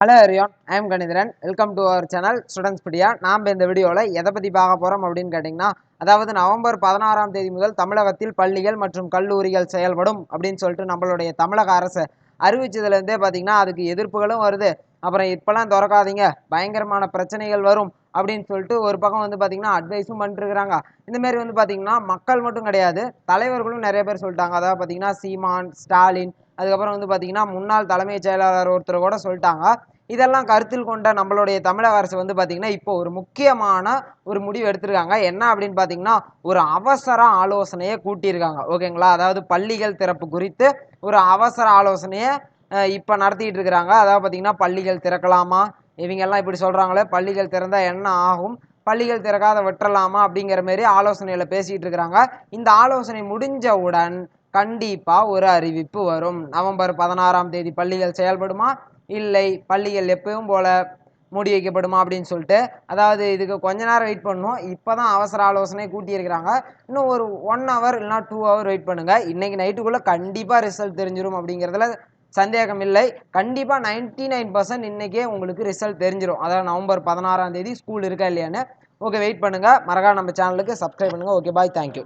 Hello everyone I'm Kanitharan. Welcome to our channel students பிடியா நாம் இந்த வீடியோவில் எதை பற்றி பார்க்க போகிறோம் அப்படின்னு கேட்டிங்கன்னா அதாவது நவம்பர் பதினாறாம் தேதி முதல் தமிழகத்தில் பள்ளிகள் மற்றும் கல்லூரிகள் செயல்படும் அப்படின்னு சொல்லிட்டு நம்மளுடைய தமிழக அரசு அறிவிச்சதுலேருந்தே பார்த்தீங்கன்னா அதுக்கு எதிர்ப்புகளும் வருது. அப்புறம் இப்போல்லாம் திறக்காதீங்க பயங்கரமான பிரச்சனைகள் வரும் அப்படின்னு சொல்லிட்டு ஒரு பக்கம் வந்து பார்த்தீங்கன்னா அட்வைஸும் பண்ணிட்டுருக்குறாங்க இந்தமாரி வந்து பார்த்தீங்கன்னா மக்கள் மட்டும் கிடையாது தலைவர்களும் நிறைய பேர் சொல்லிட்டாங்க. அதாவது பார்த்தீங்கன்னா சீமான் ஸ்டாலின் அதுக்கப்புறம் வந்து பார்த்தீங்கன்னா முன்னாள் தலைமைச் செயலாளர் ஒருத்தர் கூட சொல்லிட்டாங்க. இதெல்லாம் கருத்தில் கொண்ட நம்மளுடைய தமிழக அரசு வந்து பார்த்திங்கன்னா இப்போ ஒரு முக்கியமான ஒரு முடிவு எடுத்திருக்காங்க. என்ன அப்படின்னு பார்த்தீங்கன்னா ஒரு அவசர ஆலோசனையை கூட்டியிருக்காங்க. ஓகேங்களா? அதாவது பள்ளிகள் திறப்பு குறித்து ஒரு அவசர ஆலோசனையை இப்போ நடத்திட்டு இருக்கிறாங்க. அதாவது பார்த்திங்கன்னா பள்ளிகள் திறக்கலாமா? இவங்கெல்லாம் இப்படி சொல்கிறாங்களே பள்ளிகள் திறந்தால் என்ன ஆகும்? பள்ளிகள் திறக்காத விட்டுறலாமா? அப்படிங்கிற மாரி ஆலோசனையில் பேசிகிட்டு இருக்கிறாங்க. இந்த ஆலோசனை முடிஞ்சவுடன் கண்டிப்பாக ஒரு அறிவிப்பு வரும். நவம்பர் பதினாறாம் தேதி பள்ளிகள் செயல்படுமா? இல்லை. பள்ளிகள் எப்பவும் போல மூடி வைக்கப்படுமா அப்படின்னு சொல்லிட்டு அதாவது இதுக்கு கொஞ்ச நேரம் வெயிட் பண்ணணும். இப்போ தான் அவசர ஆலோசனை கூட்டியிருக்கிறாங்க. இன்னும் ஒரு ஒன் ஹவர் இல்லைனா டூ ஹவர் வெயிட் பண்ணுங்கள் இன்றைக்கி நைட்டுக்குள்ளே கண்டிப்பாக ரிசல்ட் தெரிஞ்சிடும் அப்படிங்கிறதுல சந்தேகம் இல்லை. கண்டிப்பாக நைன்டி நைன் பர்சன்ட் இன்றைக்கே உங்களுக்கு ரிசல்ட் தெரிஞ்சிடும் அதாவது நவம்பர் பதினாறாம் தேதி ஸ்கூல் இருக்கா இல்லையான்னு. ஓகே வெயிட் பண்ணுங்கள் மறக்காம நம்ம சேனலுக்கு சப்ஸ்கிரைப் பண்ணுங்கள் ஓகே பாய் தேங்க்யூ